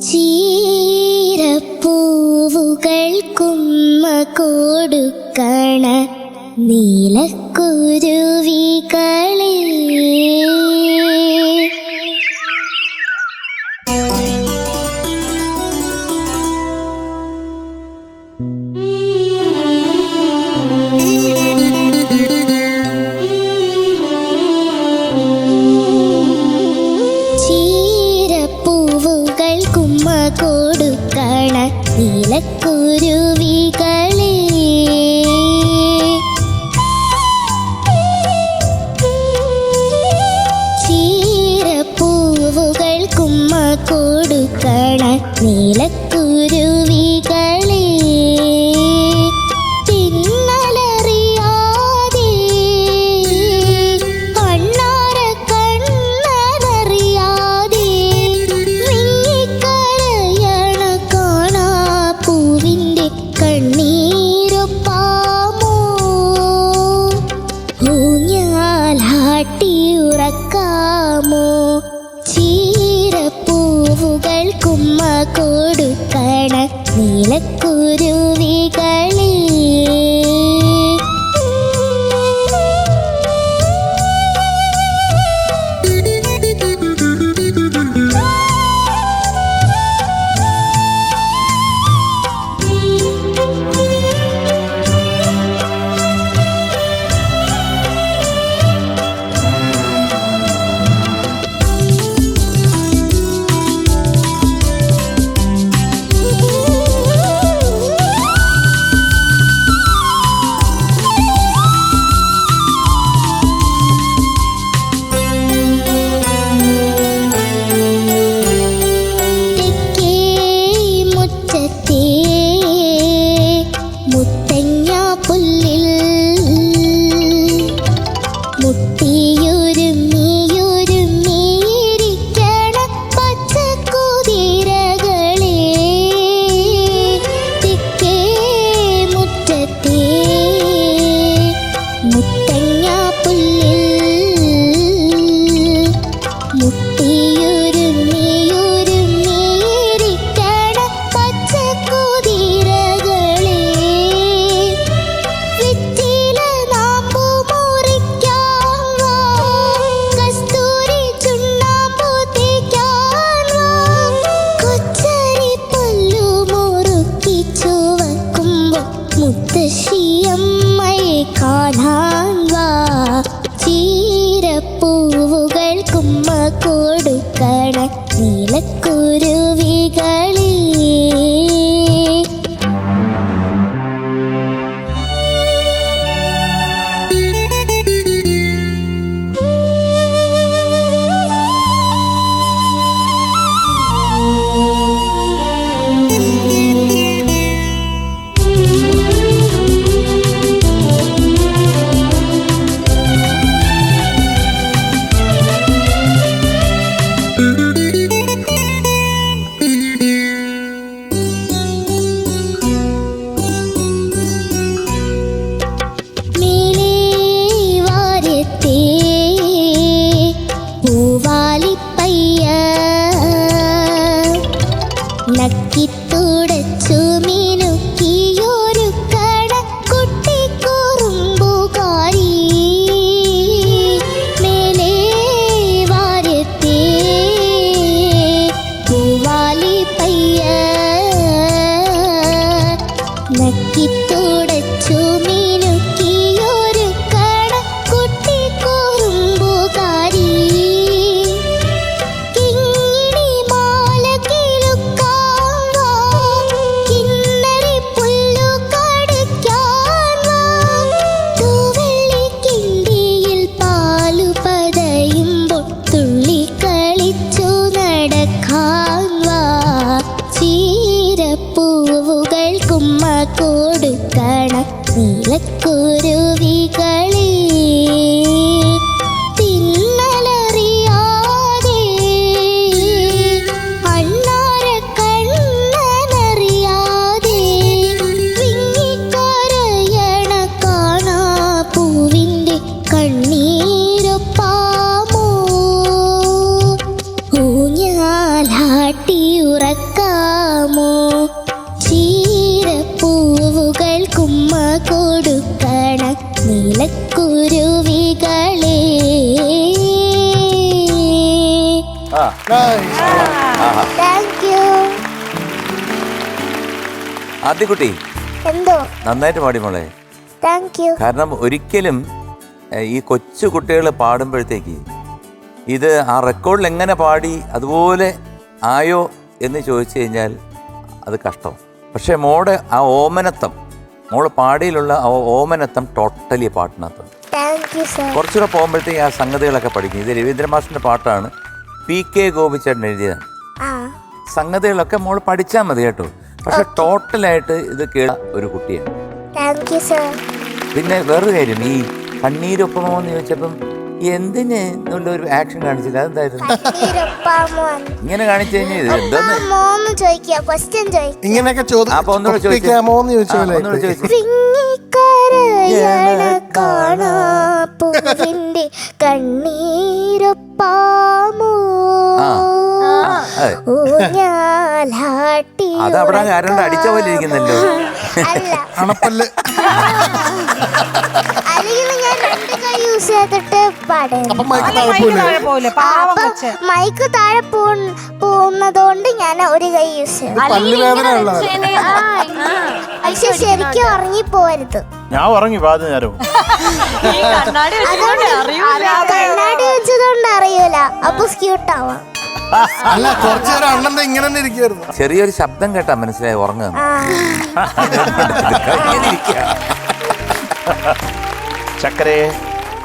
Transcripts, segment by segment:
ചീരപ്പൂവുകൾക്കുമ്മ കൊടുക്കണ നീലക്കുരുവികളെ കൊടുക്കണ. നീലക്കുരുവിക നീലക്കുരുവ കാണാൻ വാ ചീരപ്പൂവുകൾ കുമ്മ കൊടുക്കണ നീലക്കുരുവികൾ കൊടുക്കണം. നീലക്കുരുവികൾ കൊടുക്കണം നീലക്കുരുവികളെ. താങ്ക് യു ആദ്യക്കുട്ടി എന്തോ? നന്നായിട്ട് പാടി മോളെ. താങ്ക് യു കാരണം ഒരിക്കലും ഈ കൊച്ചു കുട്ടികൾ പാടുമ്പോഴത്തേക്ക് ഇത് ആ റെക്കോർഡിൽ എങ്ങനെ പാടി അതുപോലെ ആയോ എന്ന് ചോദിച്ചു കഴിഞ്ഞാൽ അത് കഷ്ടം. പക്ഷേ മോടെ ആ ഓമനത്വം മോൾ പാടിയിലുള്ള ആ ഓമനത്വം ടോട്ടലി പാട്ടിനകത്ത്. കുറച്ചുകൂടെ പോകുമ്പോഴത്തേക്ക് ആ സംഗതികളൊക്കെ പഠിക്കും. ഇത് രവീന്ദ്ര മാഷിന്റെ പാട്ടാണ്. പി കെ ഗോപിച്ചേട്ടൻ എഴുതിയതാണ്. സംഗതികളൊക്കെ മോൾ പഠിച്ചാൽ മതി കേട്ടോ. പക്ഷെ ടോട്ടലായിട്ട് ഇത് കേള ഒരു കുട്ടിയാണ്. പിന്നെ വേറൊരു കാര്യം. ഈ കണ്ണീരൊപ്പമോ എന്ന് ചോദിച്ചപ്പം എന്തിന് എന്നുള്ള ഒരു ആക്ഷൻ കാണിച്ചില്ല? അതെന്തായിരുന്നു? ഇങ്ങനെ കാണിച്ചു കഴിഞ്ഞാൽ ഇത് എന്തോന്ന്? ഇങ്ങനെയൊക്കെ അപ്പൊ ഒന്നുകൂടെ ചോദിച്ചേ. ചോദിക്കാമോ എന്ന് ചോദിച്ച. ആ, ഒന്നുകൂടെ ചോദിച്ചേ. അതെ. ഊഞ്ഞാലാട്ടി അത് അവിടെ ആരണ്ട് അടിച്ച പോലെ ഇരിക്കുന്നല്ലോ. അല്ല. അണപ്പല്ല്. യൂസ് ചെയ്തിട്ട് പാടുന്നു. മൈക്ക് താഴെ പോകുന്നതുകൊണ്ട് ഞാൻ ഒരു കൈ യൂസ് ചെയ്യും പക്ഷെ ശരിക്കും ഉറങ്ങിപ്പോരുത് ഞാൻ ഉറങ്ങി പാതി കണ്ണാടി വെച്ചതുകൊണ്ട് അറിയൂല. അപ്പൊ സ്ക്യൂട്ട് ആവാം. അല്ല കുറച്ചു നേരം അണ്ണന്റെ ഇങ്ങനെ തന്നെ ഇരിക്കുവായിരുന്നു. ചെറിയൊരു ശബ്ദം കേട്ടാ മനസ്സിലായി ഉറങ്ങുക ആ. ചക്കരെ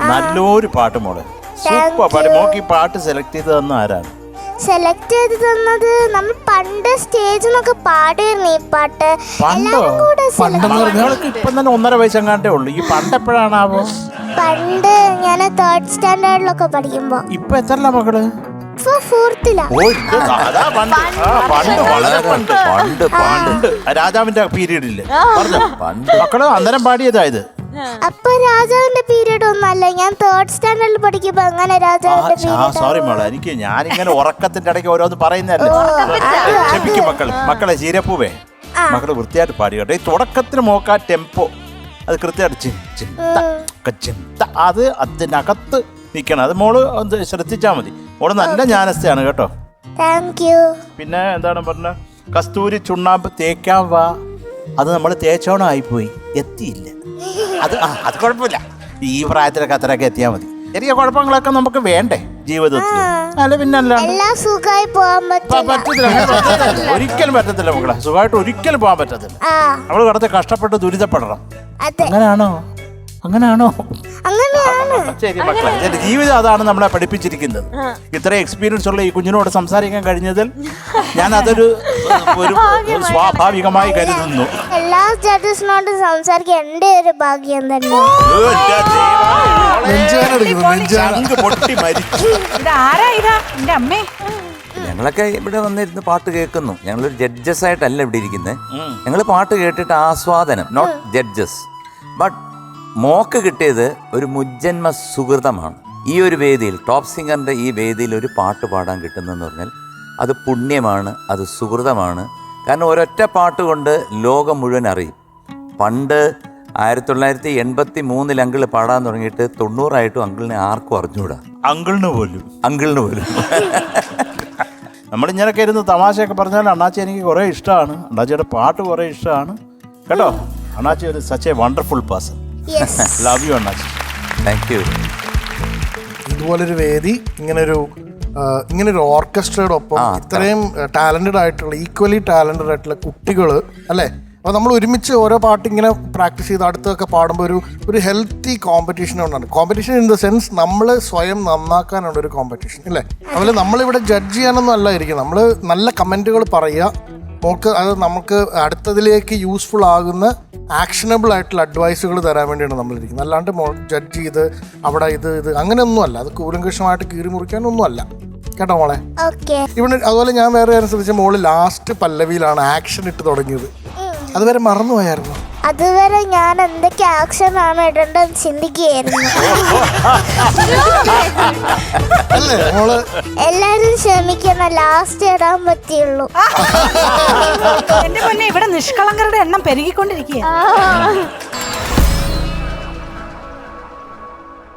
നല്ലൊരു പാട്ട് മോൾ. സൂപ്പർ പാട്ട്. മോക്ക് ഈ പാട്ട് സെലക്ട് ചെയ്ത് തന്ന ആരാണ്? സെലക്ട് ചെയ്ത് തന്നത് നമ്മൾ പണ്ട് സ്റ്റേജിൽ നിന്നൊക്കെ പാടിയിരുന്നു ഈ പാട്ട്. പണ്ടോ? എല്ലാവരും കൂടെ select- പണ്ടെന്ന് പറഞ്ഞാൽ ഇപ്പം തന്നെ ഒന്നര വയസ്സെങ്ങാണ്ടേ ഉള്ളൂ. ഈ പണ്ട് എപ്പോഴാണാവോ? പണ്ട് ഞാൻ തേർഡ് സ്റ്റാൻഡേർഡിലൊക്കെ പഠിക്കുമ്പോ. ഇപ്പൊ എത്രല്ല മകൾ ഇപ്പൊ ഫോർത്തിലാ ഓ ഇത് അതാ പണ്ട്. ആ പണ്ട് വളരെ പണ്ട് പണ്ട് പണ്ട്. പണ്ട് രാജാവിന്റെ പീരീഡില്ലേ പറഞ്ഞോ. പണ്ട്. മക്കൾ അന്നേരം പാടിയതായത് അപ്പൊ രാജാവിന്റെ പീരീഡ് ഒന്നല്ല ഞാൻ തേർഡ് സ്റ്റാൻഡേർഡിൽ പഠിക്കുമ്പോ അങ്ങനെ രാജാവിന്റെ പീരീഡ് സോറി മോളെ എനിക്ക് ഞാനിങ്ങനെ ഉറക്കത്തിന്റെ ഇടയ്ക്ക് ഓരോന്ന് പറയുന്നതല്ലേ? ക്ഷമിക്കും മക്കൾ മക്കളെ ചീരപ്പൂവേ. മക്കൾ വൃത്തിയായിട്ട് പാടി കേട്ടോ ഈ തുടക്കത്തിന് മോക്ക ടെമ്പോ അത് കൃത്യമായിട്ട് ചിന്ത ചിം, ത, ക, ചിം, ത. അത് അതിനകത്ത് നിൽക്കണം അത് മോൾ ശ്രദ്ധിച്ചാൽ മതി. മോൾ നല്ല ജ്ഞാനസ്ഥയാണ് കേട്ടോ. താങ്ക് പിന്നെ എന്താണ് പറഞ്ഞ? കസ്തൂരി ചുണ്ണാമ്പ് തേക്കാൻ വാ. അത് നമ്മൾ തേച്ചോണം ആയിപ്പോയി എത്തിയില്ല. അത് ആ അത് കുഴപ്പമില്ല. ഈ പ്രായത്തിലൊക്കെ അത്രയൊക്കെ എത്തിയാൽ മതി. ചെറിയ കുഴപ്പങ്ങളൊക്കെ നമുക്ക് വേണ്ടേ? ജീവിതത്തിൽ. അല്ല പിന്നെ അല്ലാണ്ട് എല്ലാം സുഖമായി പോകാൻ പ- പറ്റില്ല പറ്റത്തില്ല അങ്ങനെ പറ്റത്തില്ല. ഒരിക്കലും പറ്റത്തില്ല മക്കളെ. സുഖമായിട്ട് ഒരിക്കലും പോകാൻ പറ്റത്തില്ല. ആ. നമ്മൾ കഷ്ടപ്പെട്ട് ദുരിതപ്പെടണം. അതെ. അങ്ങനെയാണോ? അങ്ങനെയാണോ. എന്റെ ശരി മക്കളെ ശരി ജീവിതം അതാണ് നമ്മളെ പഠിപ്പിച്ചിരിക്കുന്നത്. ഇത്ര എക്സ്പീരിയൻസ് ഉള്ള ഈ കുഞ്ഞിനോട് സംസാരിക്കാൻ കഴിഞ്ഞതിൽ ഞാൻ അതൊരു ഒരു സ്വാഭാവികമായി കരുതുന്നു. എല്ലാ ജഡ്ജസിനോടും സംസാരിക്കാൻ എന്റെ ഒരു ഭാഗ്യം തന്നെ. ഞങ്ങളൊക്കെ ഇവിടെ വന്നിരുന്ന് പാട്ട് കേൾക്കുന്നു. ഞങ്ങളൊരു ജഡ്ജസ് ആയിട്ടല്ല ഇവിടെ ഇരിക്കുന്നത് ഞങ്ങൾ പാട്ട് കേട്ടിട്ട് ആസ്വാദനം നോട്ട് ജഡ്ജസ് ബട്ട് മോക്ക് കിട്ടിയത് ഒരു മുജ്ജന്മ സുഹൃതമാണ്. ഈ ഒരു വേദിയിൽ ടോപ്പ് സിംഗറിന്റെ ഈ വേദിയിൽ ഒരു പാട്ട് പാടാൻ കിട്ടുന്നതെന്ന് പറഞ്ഞാൽ അത് പുണ്യമാണ് അത് സുഹൃതമാണ്. കാരണം ഒരൊറ്റ പാട്ട് കൊണ്ട് ലോകം മുഴുവൻ അറിയും. പണ്ട് ആയിരത്തി തൊള്ളായിരത്തി എൺപത്തി മൂന്നിൽ അങ്കിൾ പാടാൻ തുടങ്ങിയിട്ട് തൊണ്ണൂറായിട്ടും അങ്കിളിനെ ആർക്കും അറിഞ്ഞുകൂടാ. അങ്കിളിന് പോലും. അങ്കിളിന് പോലും. നമ്മൾ ഇങ്ങനെയൊക്കെ ഇരുന്ന് തമാശയൊക്കെ പറഞ്ഞാൽ അണ്ണാച്ചി എനിക്ക് കുറേ ഇഷ്ടമാണ്. അണ്ണാച്ചിയുടെ പാട്ട് കുറേ ഇഷ്ടമാണ്. കേട്ടോ? അണ്ണാച്ചി ഒരു such a wonderful person love you അണ്ണാച്ചി താങ്ക് യു ഇതുപോലൊരു വേദി ഇങ്ങനൊരു ഇങ്ങനെ ഇങ്ങനൊരു ഓർക്കസ്ട്രയുടെ ഒപ്പം ഇത്രയും ടാലന്റഡ് ആയിട്ടുള്ള ഈക്വലി ടാലന്റഡ് ആയിട്ടുള്ള കുട്ടികൾ അല്ലേ? അപ്പോൾ നമ്മൾ ഒരുമിച്ച് ഓരോ പാട്ട് ഇങ്ങനെ പ്രാക്ടീസ് ചെയ്ത് അടുത്തൊക്കെ പാടുമ്പോൾ ഒരു ഒരു ഹെൽത്തി കോമ്പറ്റീഷൻ ഉണ്ടാണ് കോമ്പറ്റീഷൻ ഇൻ ദ സെൻസ് നമ്മൾ സ്വയം നന്നാക്കാനുള്ള ഒരു കോമ്പറ്റീഷൻ അല്ലേ? അതുപോലെ നമ്മളിവിടെ ജഡ്ജ് ചെയ്യാനൊന്നും അല്ലായിരിക്കും. നമ്മൾ നല്ല കമന്റുകൾ പറയുക നമുക്ക് അത് നമുക്ക് അടുത്തതിലേക്ക് യൂസ്ഫുൾ ആകുന്ന ആക്ഷനബിൾ ആയിട്ടുള്ള അഡ്വൈസുകൾ തരാൻ വേണ്ടിയാണ് നമ്മളിരിക്കുന്നത്. അല്ലാണ്ട് ജഡ്ജ് ചെയ്ത് അവിടെ ഇത് ഇത് അങ്ങനെയൊന്നുമല്ല അത് കൂലങ്കഷമായിട്ട് കീറി മുറിക്കാനൊന്നും അല്ല. കേട്ടോ മോളെ? ഇവിടെ അതുപോലെ ഞാൻ വേറെ ശ്രദ്ധിച്ച മോൾ ലാസ്റ്റ് പല്ലവിയിലാണ് ആക്ഷൻ ഇട്ട് തുടങ്ങിയത്. അതുവരെ മറന്നുപോയായിരുന്നു? അതുവരെ ഞാൻ എന്തൊക്കെ ആക്ഷൻ ആണ് ഇടേണ്ടത് ചിന്തിക്കുകയായിരുന്നു. അല്ലേ മോൾ? എല്ലാരും ക്ഷമിക്കണം ലാസ്റ്റ് ഇടാൻ പറ്റിയുള്ളൂ. എന്റെ പൊന്നെ ഇവിടെ നിഷ്കളങ്കരുടെ എണ്ണം പെരുകിക്കൊണ്ടിരിക്കുക